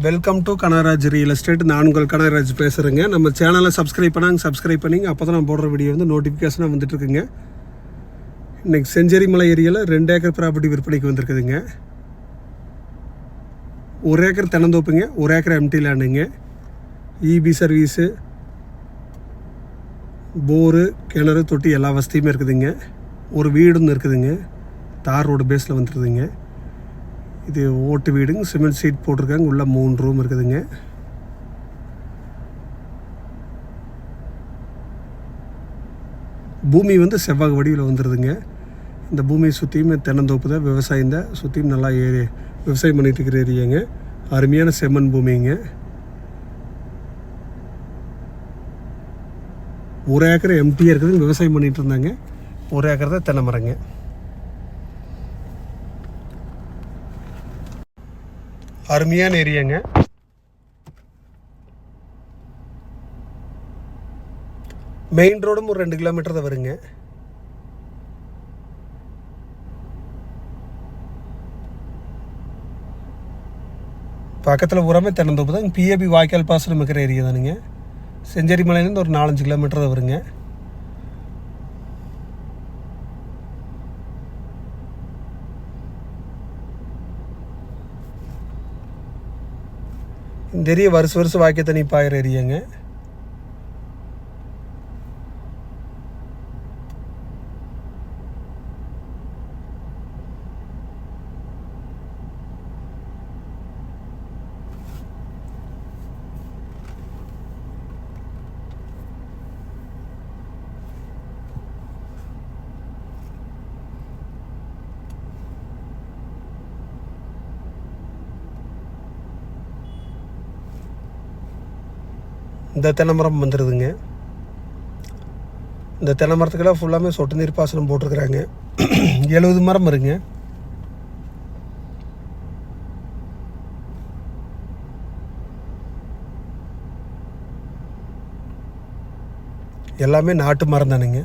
Welcome to Kanaraj real estate நான் உங்கள் கனகராஜ் பேசுகிறேங்க நம்ம சேனலை சப்ஸ்கிரைப் பண்ணாங்க சப்ஸ்கிரைப் பண்ணிங்க. அப்போ தான் நான் போடுற வீடியோ வந்து நோட்டிஃபிகேஷனாக வந்துட்டுருக்குங்க இன்றைக்கி செஞ்சேரி மலை ஏரியாவில் ரெண்டு ஏக்கர் ப்ராப்பர்ட்டி விற்பனைக்கு வந்திருக்குதுங்க. ஒரு ஏக்கர் தினந்தோப்புங்க ஒரு ஏக்கர் எம்டி லேண்டுங்க இபி சர்வீஸு போரு கிணறு தொட்டி எல்லா வசதியுமே இருக்குதுங்க. ஒரு வீடும் இருக்குதுங்க. தார் ரோடு பேஸில் வந்துருதுங்க. இது ஓட்டு வீடுங்க சிமெண்ட் சீட் போட்டிருக்காங்க உள்ள மூணு ரூம் இருக்குதுங்க. பூமி வந்து செவ்வாய் வடிவில் வந்துடுதுங்க இந்த பூமியை சுற்றியும் தென்னந்தோப்பு தான் விவசாயம் தான். சுற்றியும் நல்லா ஏ விவசாயம் பண்ணிகிட்டு இருக்கிற ஏரியாங்க. அருமையான செம்மண் பூமிங்க. ஒரு ஏக்கர் எம்டியாக இருக்குதுங்க விவசாயம் பண்ணிகிட்டு இருந்தாங்க. ஒரு ஏக்கர் தான் தென்னை மரங்க. அருமையான ஏரியாங்க. மெயின் ரோடும் ஒரு ரெண்டு கிலோமீட்டர் தான் வருங்க. பக்கத்தில் பூராமே தென்னந்தோப்பு தான். பிஏபி வாய்க்கால் பாசனம் இருக்கிற ஏரியா தானுங்க. செஞ்சேரி மலையிலேருந்து ஒரு நாலஞ்சு கிலோமீட்டர் தான் வருங்க. இந்த ஏரியா வருஷம் வருஷம் வாய்க்க தண்ணி பாயிற ஏரியாங்க. இந்த தென்னை மரம் வந்துடுதுங்க இந்த தென்னை மரத்துக்கெல்லாம் ஃபுல்லாமே சொட்டு நீர் பாசனம் போட்டிருக்கிறாங்க. எழுபது மரம் இருங்க. எல்லாமே நாட்டு மரம் தானுங்க.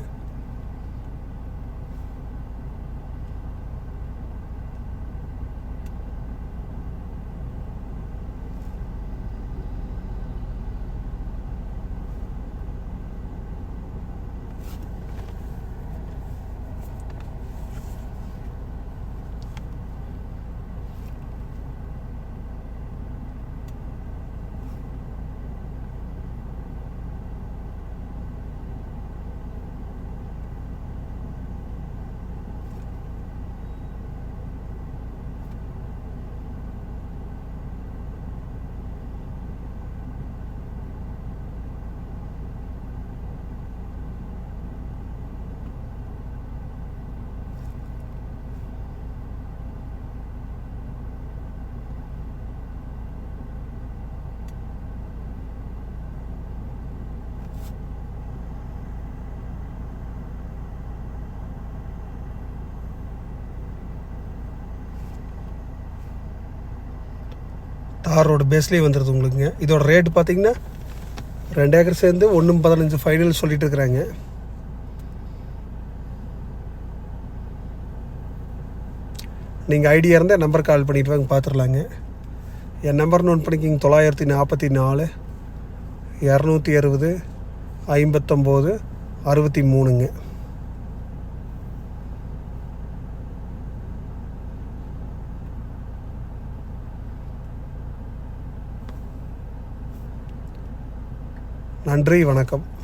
தார் ரோடு பேஸ்லேயே வந்துடுது உங்களுக்குங்க. இதோட ரேட்டு பார்த்தீங்கன்னா ரெண்டு ஏக்கர் சேர்ந்து ஒன்றும் பதினஞ்சு ஃபைனல் சொல்லிட்டு இருக்கிறாங்க. நீங்கள் ஐடியா இருந்தால் நம்பர் கால் பண்ணிட்டு வாங்க பார்த்துடலாங்க என் நம்பர் நோட் பண்ணிக்கிங்க தொள்ளாயிரத்தி நாற்பத்தி நாலு இரநூத்தி அறுபது ஐம்பத்தொம்போது அறுபத்தி மூணுங்க. நன்றி வணக்கம்.